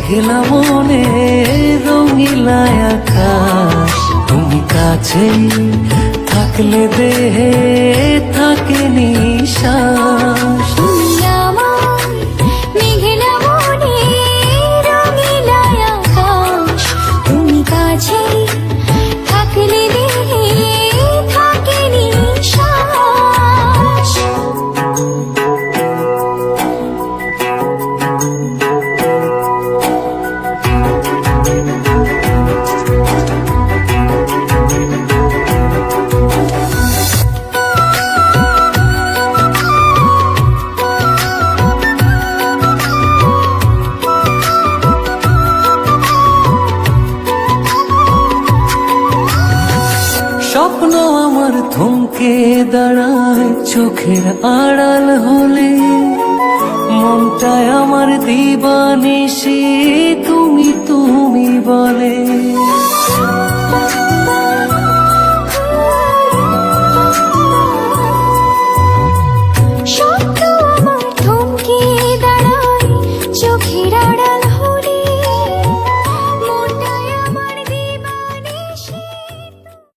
মেঘলা মনে রঙিলা আকাশ। তুমি কাছে থাকলে দেহে থাকে স্বপ্ন আমার থমকে দাঁড়ায় চোখের আড়াল হলে। মনটায় আমার দিবানিসি তুমি তুমি বলে।